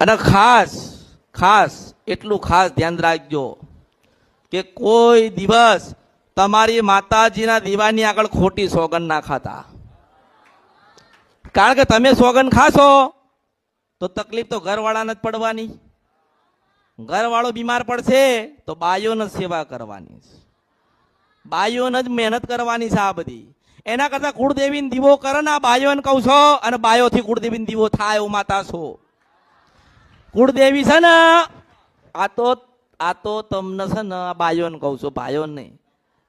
અને ખાસ ખાસ એટલું ખાસ ધ્યાન રાખજો કે કોઈ દિવસ તમારી માતાજીના દીવાની આગળ ખોટી સોગન ના ખાતા. કારણ કે તમે સોગન ખાશો, તો તકલીફ તો ઘરવાળાને જ પડવાની. ઘરવાળો બીમાર પડશે, તો બાયોને સેવા કરવાની છે. બાયોને જ મહેનત કરવાની છે આ બધી. એના કરતાં કુળદેવીને દીવો કરે ને આ બાયોને કહું છો, અને બાયોથી કુળદેવીને દીવો થાય એવું માતા છો. કુળદેવી છે ને? આ તો આ તો તમને છે ને બાયોને કહું છું ભાઈઓને નહીં.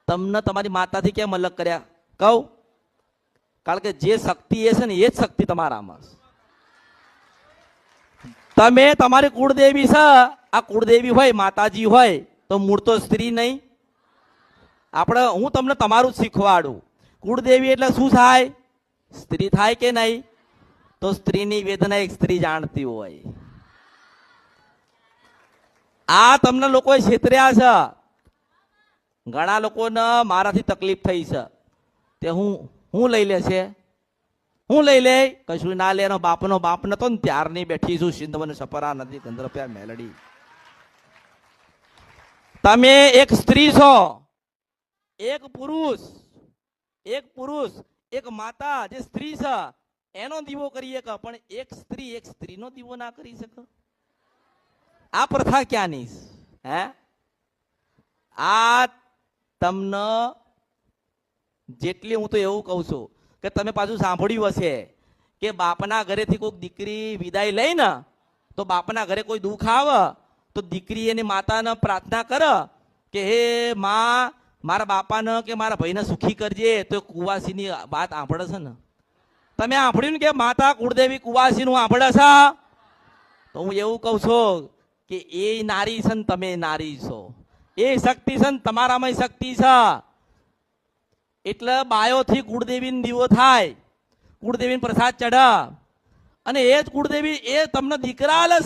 તમને તમારી માતાથી કેમ અલગ કર્યા? કહું. કારણ કે જે શક્તિ એ છે ને એ જ શક્તિ તમારામાં તમે તમારી કુળદેવી છે, આ કુળદેવી હોય, માતાજી હોય, તો મૂળ તો સ્ત્રી નહીં. આપણે, હું તમને તમારું જ શીખવાડું. કુળદેવી એટલે શું થાય? સ્ત્રી થાય કે નહીં? તો સ્ત્રીની વેદના એક સ્ત્રી જાણતી હોય. આ તમને લોકોએ છેતર્યા છે. ઘણા લોકોને મારાથી તકલીફ થઈ છે. તે હું હું લઈ લે છે? હું લઈ લે? કશું ના લે, એનો બાપનો બાપ નતો ને ત્યારની બેઠી છું. સિંધવન સપરા નદી ગંધરપ્યા મેલડી. તમે એક સ્ત્રી છો. એક પુરુષ એક પુરુષ, એક માતા જે સ્ત્રી છે, એનો દીવો કરી શકે, પણ એક સ્ત્રી એક સ્ત્રીનો દીવો ના કરી શકે? આ પ્રથા ક્યાંની? હે? આ તમને જેટલી હું તો એવું કહું છું કે તમે પાછું સાંભળ્યું હશે કે બાપના ઘરેથી કોઈક દીકરી વિદાય લઈ ને તો બાપના ઘરે કોઈ દુઃખ આવે, તો દીકરી એની માતાને પ્રાર્થના કરે કે હે માં, મારા બાપાને કે મારા ભાઈને સુખી કરજે, તો કુવાસીની વાત સાંભળે છે ને. તમે સાંભળ્યું ને કે માતા કુળદેવી કુવાસીનું સાંભળે છે? તો હું એવું કહું છું કે એ નારી છે ને તમે નારી છો. એ શક્તિ છે ને તમારામાં શક્તિ છે. એટલે બાયોથી કુળદેવીને દીવો થાય. કુળદેવીને પ્રસાદ ચઢ. અને એ જ કુળદેવી, એ તમને દીકરા આલે